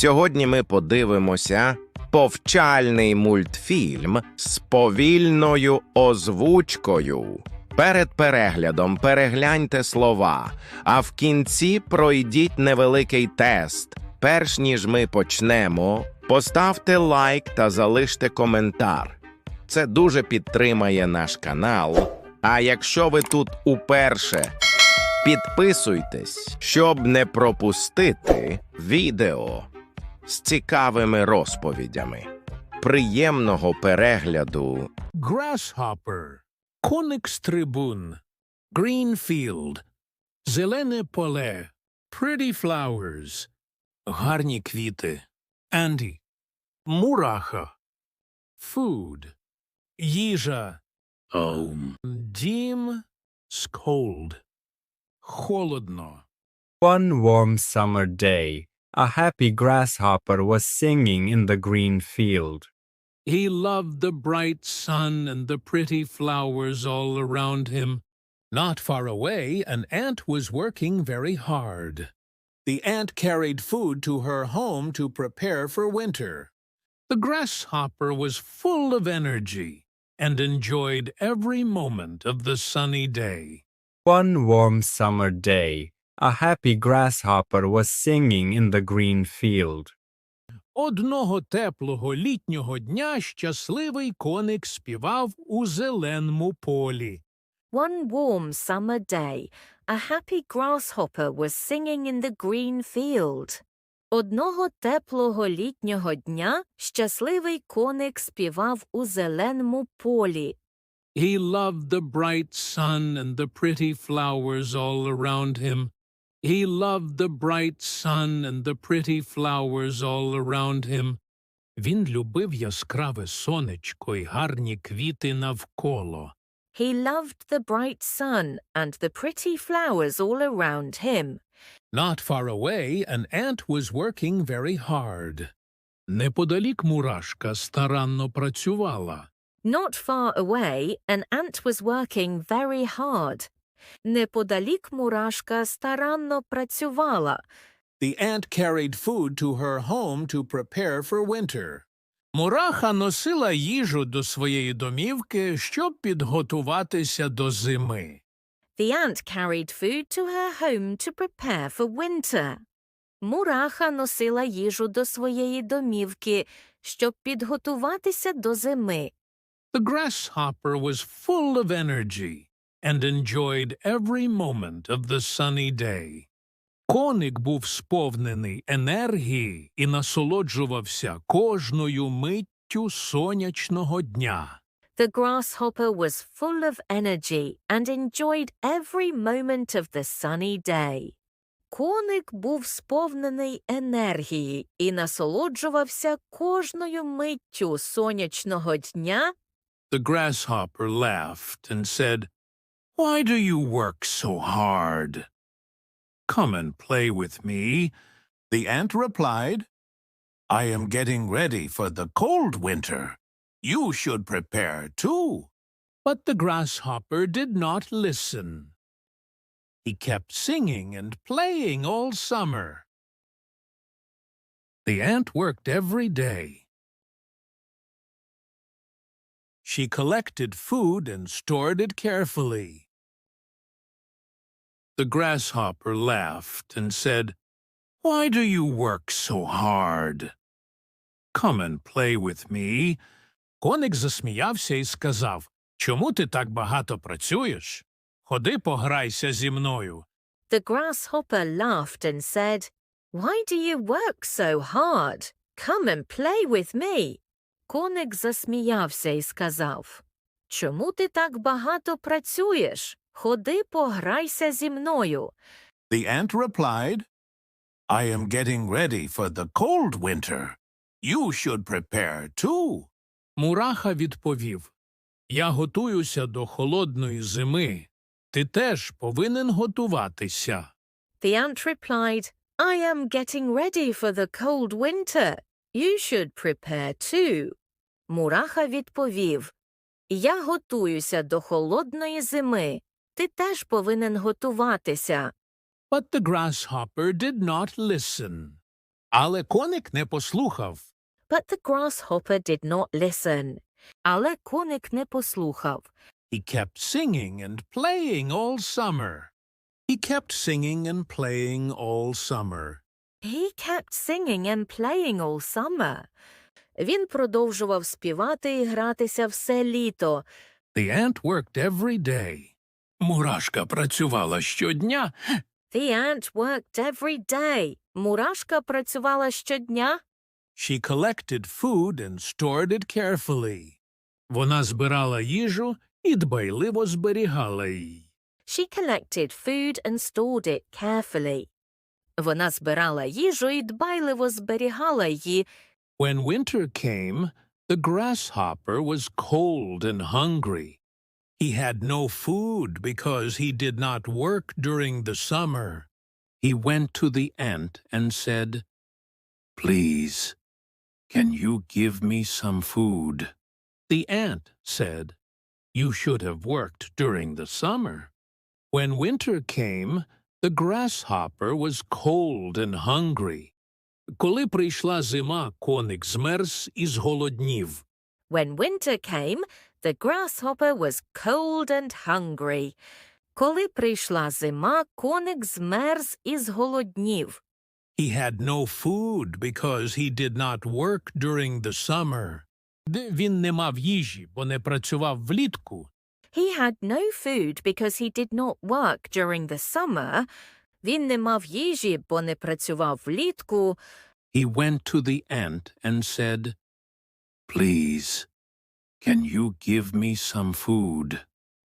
Сьогодні ми подивимося повчальний мультфільм з повільною озвучкою. Перед переглядом перегляньте слова, а в кінці пройдіть невеликий тест. Перш ніж ми почнемо, поставте лайк та залиште коментар. Це дуже підтримає наш канал. А якщо ви тут уперше, підписуйтесь, щоб не пропустити відео з цікавими розповідями. Приємного перегляду! Grasshopper, Коникс Трибун, Greenfield, Зелене поле, Pretty Flowers, Гарні квіти, Анді, Мураха, Food, Їжа, Ом, Дім, Сколд, Холодно. One warm summer day, a happy grasshopper was singing in the green field. He loved the bright sun and the pretty flowers all around him. Not far away, an ant was working very hard. The ant carried food to her home to prepare for winter. The grasshopper was full of energy and enjoyed every moment of the sunny day. One warm summer day, a happy grasshopper was singing in the green field. Одного теплого літнього дня щасливий коник співав у зеленому полі. One warm summer day, a happy grasshopper was singing in the green field. Одного теплого літнього дня щасливий коник співав у зеленому полі. He loved the bright sun and the pretty flowers all around him. He loved the bright sun and the pretty flowers all around him. Він любив яскраве сонечко й гарні квіти навколо. He loved the bright sun and the pretty flowers all around him. Not far away, an ant was working very hard. Неподалік мурашка старанно працювала. Not far away, an ant was working very hard. Неподалік мурашка старанно працювала. The ant carried food to her home to prepare for winter. Мураха носила їжу до своєї домівки, щоб підготуватися до зими. The ant carried food to her home to prepare for winter. Мураха носила їжу до своєї домівки, щоб підготуватися до зими. The grasshopper was full of energy and enjoyed every moment of the sunny day. Коник був сповнений енергії і насолоджувався кожною миттю сонячного дня. The grasshopper was full of energy and enjoyed every moment of the sunny day. Коник був сповнений енергії і насолоджувався кожною миттю сонячного дня. The grasshopper laughed and said, Why do you work so hard? Come and play with me. The ant replied, I am getting ready for the cold winter. You should prepare too. But the grasshopper did not listen. He kept singing and playing all summer. The ant worked every day. She collected food and stored it carefully. The grasshopper laughed and said, Why do you work so hard? Come and play with me. Коник засміявся і сказав, Чому ти так багато працюєш? Ходи пограйся зі мною. The grasshopper laughed and said, Why do you work so hard? Come and play with me. Коник засміявся і сказав, Чому ти так багато працюєш? Ходи пограйся зі мною. The ant replied, I am getting ready for the cold winter. You should prepare too. Мураха відповів, Я готуюся до холодної зими. Ти теж повинен готуватися. The ant replied, I am getting ready for the cold winter. You should prepare too. Мураха відповів, Я готуюся до холодної зими. Ти теж повинен готуватися. But the grasshopper did not listen. Але коник не послухав. But the grasshopper did not listen. Але коник не послухав. He kept singing and playing all summer. He kept singing and playing all summer. He kept singing and playing all summer. Він продовжував співати і гратися все літо. The ant worked every day. Мурашка працювала щодня. The ant worked every day. Мурашка працювала щодня. She collected food and stored it carefully. Вона збирала їжу і дбайливо зберігала її. She collected food and stored it carefully. Вона збирала їжу і дбайливо зберігала її. When winter came, the grasshopper was cold and hungry. He had no food because he did not work during the summer. He went to the ant and said, Please, can you give me some food? The ant said, You should have worked during the summer. When winter came, the grasshopper was cold and hungry. Коли прийшла зима, коник змерз і зголоднів. When winter came, the grasshopper was cold and hungry. Коли прийшла зима, коник змерз і зголоднів. He had no food because he did not work during the summer. Де він не мав їжі, бо не працював влітку. He had no food because he did not work during the summer. Він не мав їжі, бо не працював влітку. He went to the ant and said, Please, can you give me some food?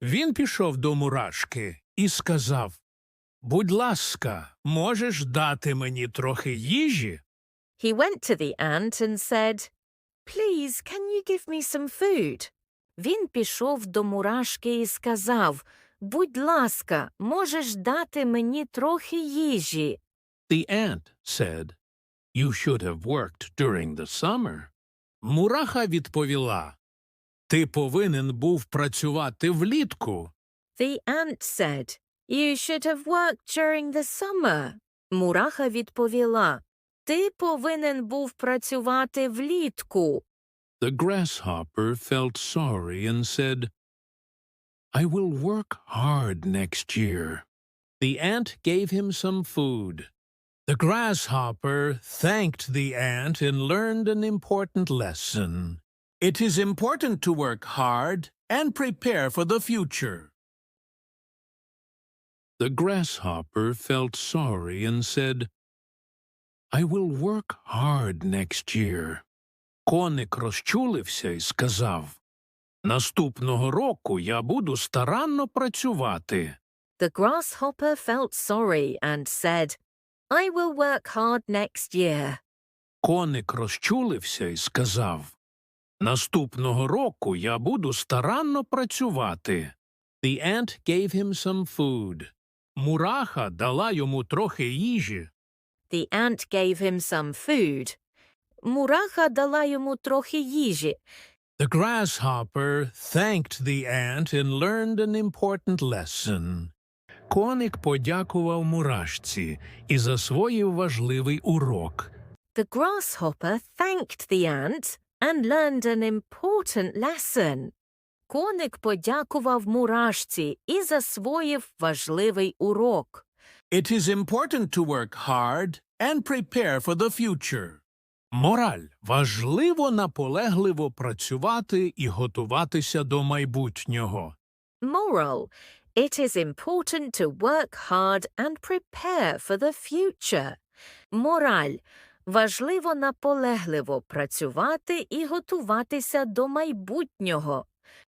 Він пішов до мурашки і сказав, Будь ласка, можеш дати мені трохи їжі? He went to the ant and said, Please, can you give me some food? Він пішов до мурашки і сказав, Будь ласка, можеш дати мені трохи їжі. The ant said, You should have worked during the summer. Мураха відповіла, Ти повинен був працювати влітку. The ant said, You should have worked during the summer. Мураха відповіла, Ти повинен був працювати влітку. The grasshopper felt sorry and said, I will work hard next year. The ant gave him some food. The grasshopper thanked the ant and learned an important lesson. It is important to work hard and prepare for the future. The grasshopper felt sorry and said, I will work hard next year. Коник розчулився і сказав, Наступного року я буду старанно працювати. The grasshopper felt sorry and said, I will work hard next year. Коник розчулився і сказав, Наступного року я буду старанно працювати. The ant gave him some food. Мураха дала йому трохи їжі. The ant gave him some food. Мураха дала йому трохи їжі. The grasshopper thanked the ant and learned an important lesson. Коник подякував мурашці і засвоїв важливий урок. The grasshopper thanked the ant and learned an important lesson. Коник подякував мурашці і засвоїв важливий урок. It is important to work hard and prepare for the future. Мораль – важливо наполегливо працювати і готуватися до майбутнього. Moral. It is important to work hard and prepare for the future. Мораль. Важливо наполегливо працювати і готуватися до майбутнього.